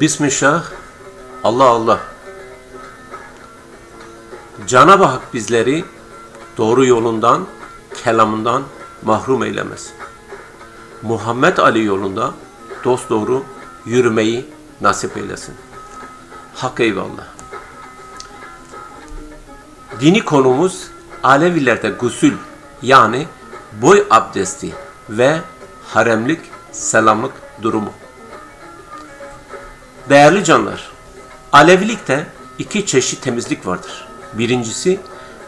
Bismillah, Allah Allah. Cenab-ı Hak bizleri doğru yolundan, kelamından mahrum eylemez. Muhammed Ali yolunda dost doğru yürümeyi nasip eylesin. Hak eyvallah. Dini konumuz Alevilerde gusül yani boy abdesti ve haremlik selamlık durumu. Değerli canlar, Alevilikte iki çeşit temizlik vardır. Birincisi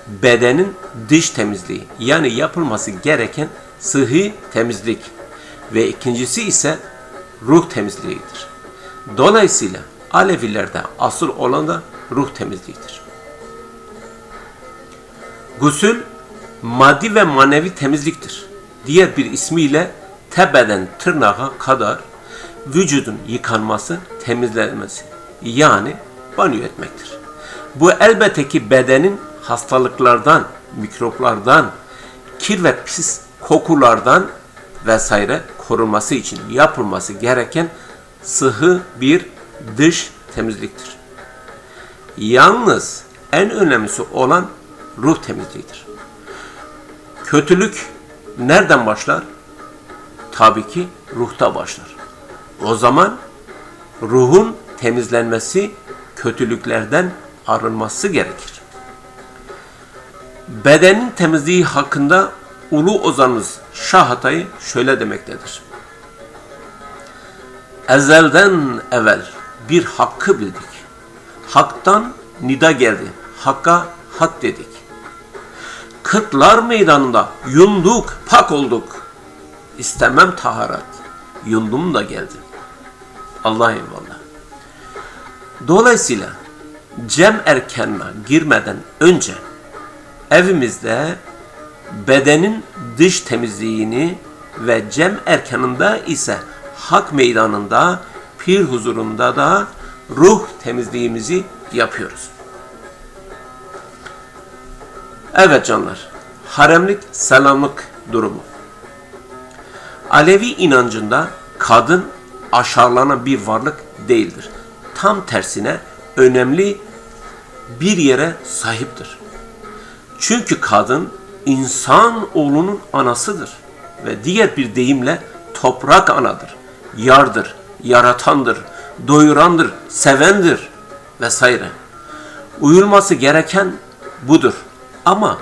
bedenin dış temizliği yani yapılması gereken sıhhi temizlik ve ikincisi ise ruh temizliğidir. Dolayısıyla Alevilerde asıl olan da ruh temizliğidir. Gusül maddi ve manevi temizliktir. Diğer bir ismiyle tepeden tırnağa kadar vücudun yıkanması, temizlenmesi yani banyo etmektir. Bu elbette ki bedenin hastalıklardan, mikroplardan, kir ve pis kokulardan vesaire korunması için yapılması gereken sıhhi bir dış temizliktir. Yalnız en önemlisi olan ruh temizliğidir. Kötülük nereden başlar? Tabii ki ruhta başlar. O zaman ruhun temizlenmesi, kötülüklerden arınması gerekir. Bedenin temizliği hakkında Ulu Ozanımız Şah Hatay'ı şöyle demektedir. Ezelden evvel bir hakkı bildik. Hak'tan nida geldi. Hakka hak dedik. Kırklar meydanında yunduk, pak olduk. İstemem taharat. Yundum da geldi. Allah eyvallah. Dolayısıyla cem erkenine girmeden önce evimizde bedenin dış temizliğini ve cem erkanında ise hak meydanında pir huzurunda da ruh temizliğimizi yapıyoruz. Evet canlar, haremlik selamlık durumu. Alevi inancında kadın aşağılanan bir varlık değildir. Tam tersine önemli bir yere sahiptir. Çünkü kadın insan oğlunun anasıdır ve diğer bir deyimle toprak anadır, yardır, yaratandır, doyurandır, sevendir vesaire. Uyulması gereken budur. Ama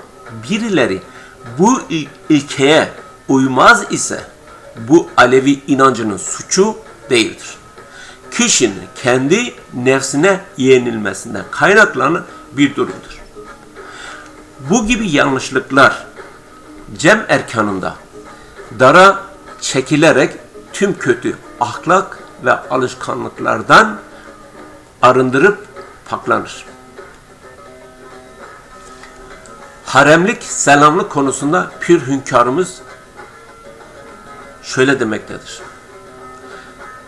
birileri bu il- ilkeye uymaz ise bu Alevi inancının suçu değildir. Kişinin kendi nefsine yenilmesinden kaynaklanan bir durumdur. Bu gibi yanlışlıklar cem erkanında dara çekilerek tüm kötü ahlak ve alışkanlıklardan arındırıp paklanır. Haremlik, selamlık konusunda pür hünkârımız şöyle demektedir.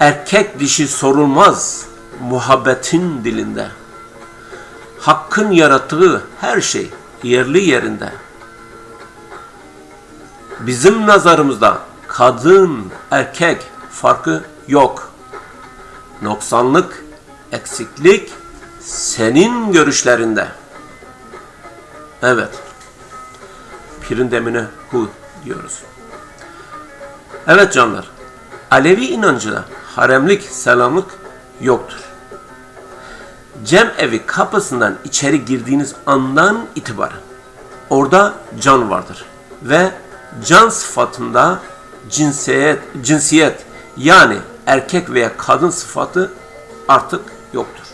Erkek dişi sorulmaz muhabbetin dilinde. Hakkın yarattığı her şey yerli yerinde. Bizim nazarımızda kadın, erkek farkı yok. Noksanlık, eksiklik senin görüşlerinde. Evet. Pirin demine hu diyoruz. Evet canlar. Alevi inancıda haremlik, selamlık yoktur. Cem evi kapısından içeri girdiğiniz andan itibaren orada can vardır ve can sıfatında cinsiyet, cinsiyet yani erkek veya kadın sıfatı artık yoktur.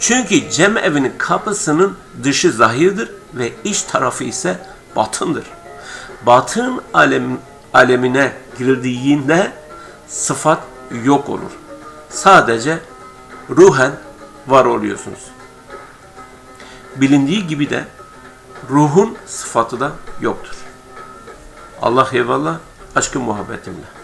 Çünkü cem evinin kapısının dışı zahirdir ve iç tarafı ise batındır. Batın alem, alemine girildiğinde sıfat yok olur. Sadece ruhen var oluyorsunuz. Bilindiği gibi de ruhun sıfatı da yoktur. Allah eyvallah, aşkı muhabbetimle.